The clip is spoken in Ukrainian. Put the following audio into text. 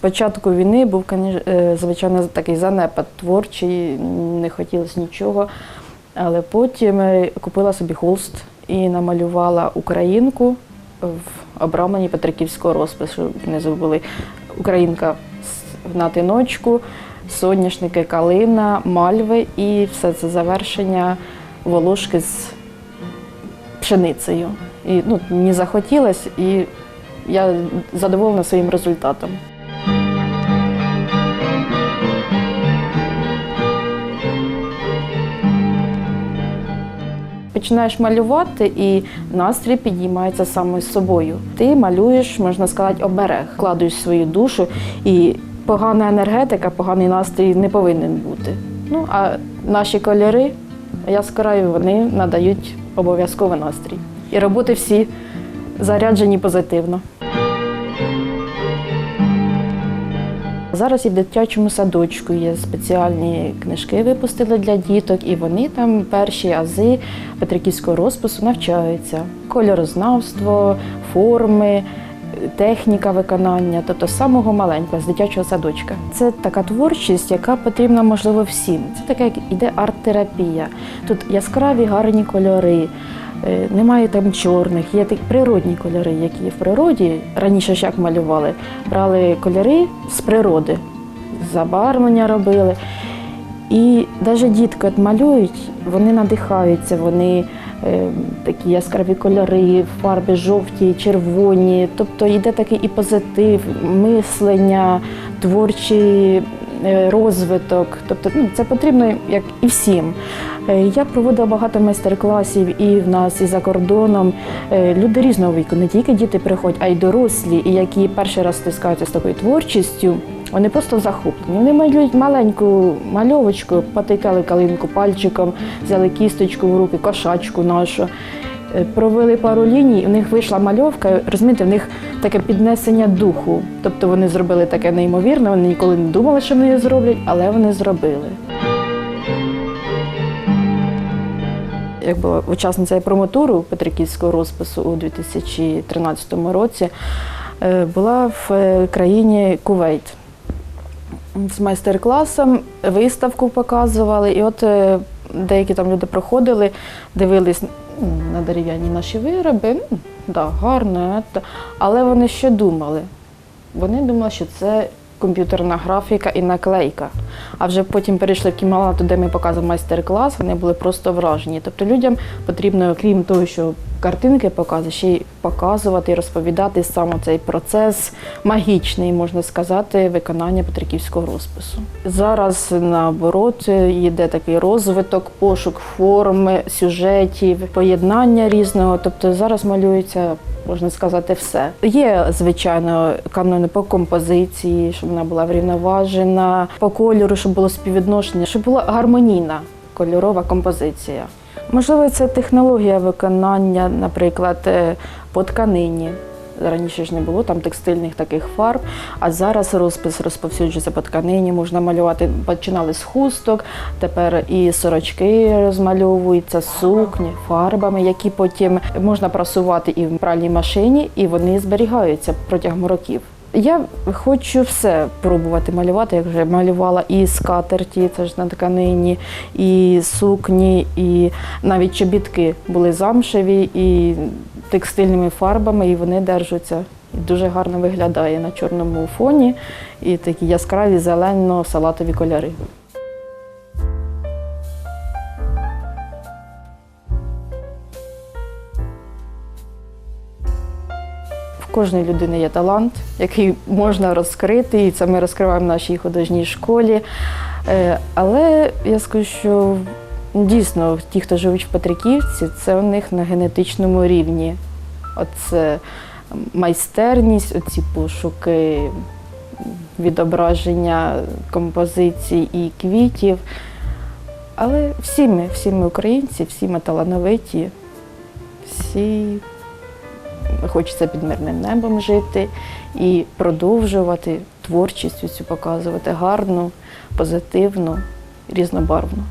початку війни був, е, звичайно, такий занепад творчий, не хотілося нічого. Але потім е, купила собі холст і намалювала українку в обрамленні Петриківського розпису. Внизу були українка з- на тиночку, соняшники, калина, мальви і все це завершення волошки з пшеницею. І ну, мені захотілося, і я задоволена своїм результатом. Починаєш малювати, і настрій підіймається саме з собою. Ти малюєш, можна сказати, оберег, кладуєш свою душу, і погана енергетика, поганий настрій не повинен бути. Ну а наші кольори яскраві, вони надають обов'язково настрій. І роботи всі заряджені позитивно. Зараз і в дитячому садочку є спеціальні книжки, випустили для діток, і вони там перші ази Петриківського розпису навчаються. Кольорознавство, форми, техніка виконання, тобто самого маленького, з дитячого садочка. Це така творчість, яка потрібна, можливо, всім. Це така, як іде арт-терапія. Тут яскраві гарні кольори. Е, Немає там чорних, є такі природні кольори, які в природі. Раніше ж як малювали, брали кольори з природи, забарвлення робили. І навіть дітки от малюють, вони надихаються, вони е, такі яскраві кольори, фарби жовті, червоні. Тобто йде такий і позитив, мислення, творчий е, розвиток. Тобто ну, це потрібно як і всім. Е, Я проводила багато майстер-класів і в нас, і за кордоном. Е, Люди різного віку, не тільки діти приходять, а й дорослі, і які перший раз стискаються з такою творчістю. Вони просто захоплені. Вони малюють маленьку мальовочку, потикали калинку пальчиком, взяли кісточку в руки, кошачку нашу. Е, Провели пару ліній, у них вийшла мальовка, розумієте, в них таке піднесення духу. Тобто вони зробили таке неймовірне, вони ніколи не думали, що вони зроблять, але вони зробили. Як була учасниця промотуру Петриківського розпису у 2013 році, е, була в е, країні Кувейт з майстер-класом, виставку показували, і от деякі там люди проходили, дивились на дерев'яні наші вироби. Да, гарно, але вони що думали? Вони думали, що це комп'ютерна графіка і наклейка. А вже потім перейшли в кімнату, де ми показували майстер-клас, вони були просто вражені. Тобто людям потрібно, крім того, що картинки показувати, ще й показувати і розповідати саме цей процес магічний, можна сказати, виконання Петриківського розпису. Зараз наоборот йде такий розвиток, пошук форми, сюжетів, поєднання різного. Тобто зараз малюється можна сказати, все. Є, звичайно, канони по композиції, щоб вона була врівноважена, по кольору, щоб було співвідношення, щоб була гармонійна кольорова композиція. Можливо, це технологія виконання, наприклад, е, по тканині. Раніше ж не було там текстильних таких фарб, а зараз розпис розповсюджується по тканині, можна малювати. Починали з хусток, тепер і сорочки розмальовуються, сукні, фарбами, які потім можна прасувати і в пральній машині, і вони зберігаються протягом років. Я хочу все пробувати малювати, як вже малювала і скатерті, це ж на тканині, і сукні, і навіть чобітки були замшеві і текстильними фарбами, і вони держаться. І дуже гарно виглядає на чорному фоні і такі яскраві зелено-салатові кольори. Кожної людини є талант, який можна розкрити, і це ми розкриваємо в нашій художній школі. Е, Але я скажу, що дійсно ті, хто живуть в Петриківці, це у них на генетичному рівні. Оце майстерність, оці пошуки відображення композицій і квітів. Але всі ми, всі ми українці, всі ми талановиті, всі хочеться під мирним небом жити і продовжувати творчість цю показувати гарну, позитивну, різнобарвну.